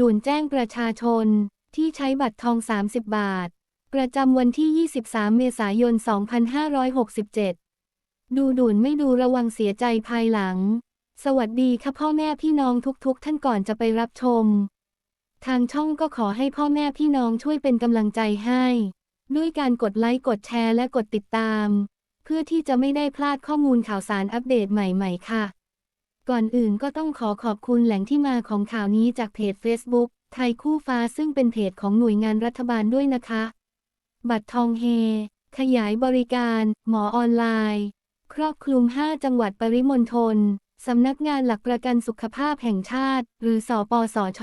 ด่วนแจ้งประชาชนที่ใช้บัตรทอง 30 บาท ประจำวันที่ 23 เมษายน 2567 ดูด่วนไม่ดูระวังเสียใจภายหลัง สวัสดีค่ะพ่อแม่พี่น้องทุกๆท่านก่อนจะไปรับชม ทางช่องก็ขอให้พ่อแม่พี่น้องช่วยเป็นกำลังใจให้ ด้วยการกดไลค์กดแชร์และกดติดตาม เพื่อที่จะไม่ได้พลาดข้อมูลข่าวสารอัปเดตใหม่ ๆ ค่ะ ก่อนอื่นก็ต้องขอขอบคุณแหล่งที่มาของข่าวนี้จากเพจ Facebook ไทยคู่ฟ้าซึ่งเป็นเพจของหน่วยงานรัฐบาลด้วยนะคะ บัตรทองเฮ ขยายบริการ หมอออนไลน์ ครอบคลุม 5 จังหวัดปริมณฑลสำนักงานหลักประกันสุขภาพแห่งชาติ หรือสอปสช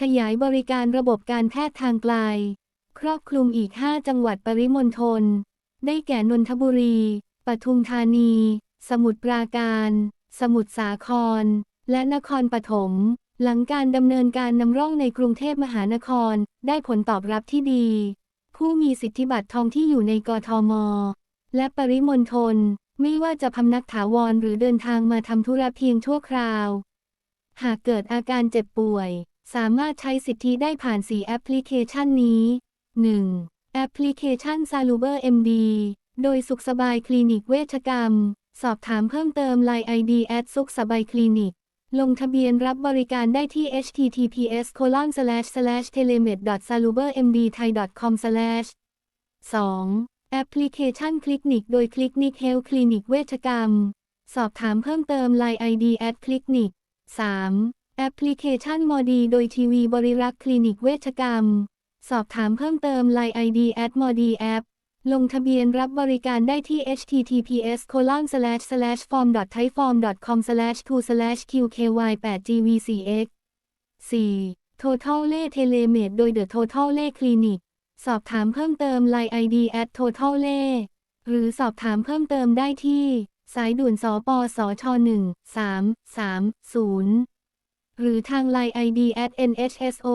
ขยายบริการระบบการแพทย์ทางไกล ครอบคลุมอีก 5 จังหวัดปริมณฑลได้แก่นนทบุรี ปทุมธานี สมุทรปราการ สมุทรสาคร และนครปฐม หลังการดำเนินการนำร่องในกรุงเทพมหานครได้ผลตอบรับที่ดี ผู้มีสิทธิบัตรทองที่อยู่ในกทม และปริมณฑลไม่ว่าจะพำนักถาวรหรือเดินทางมาทำธุระเพียงชั่วคราว หากเกิดอาการเจ็บป่วย สามารถใช้สิทธิได้ผ่าน 4 แอปพลิเคชันนี้ 1. แอปพลิเคชัน Saluber MD โดยสุขสบายคลินิกเวชกรรม สอบถามเพิ่มเติม Line ID แอดสุขสบายคลินิก ลงทะเบียนรับบริการได้ที่ https telemed salubermdthai com 2. แอปพลิเคชันคลิกนิก โดยคลิกนิกเฮลคลินิกเวชกรรม สอบถามเพิ่มเติม Line ID แอดคลิกนิก 3. แอปพลิเคชันมอดีโดยทีวีบริรักษ์คลินิกเวชกรรม สอบถามเพิ่มเติม Line ID แอดมอดีแอป ลงทะเบียนรับบริการได้ที่ https colon slash slash form thaiform com 2 qky 8 gvcx 4. Total เล่เทเลเมดโดย The Total เล่คลินิก สอบถามเพิ่มเติม Line ID at Total เล่หรือสอบถามเพิ่มเติมได้ที่ สายด่วนสปสช1 3 3 0 หรือทาง Line ID at NHSO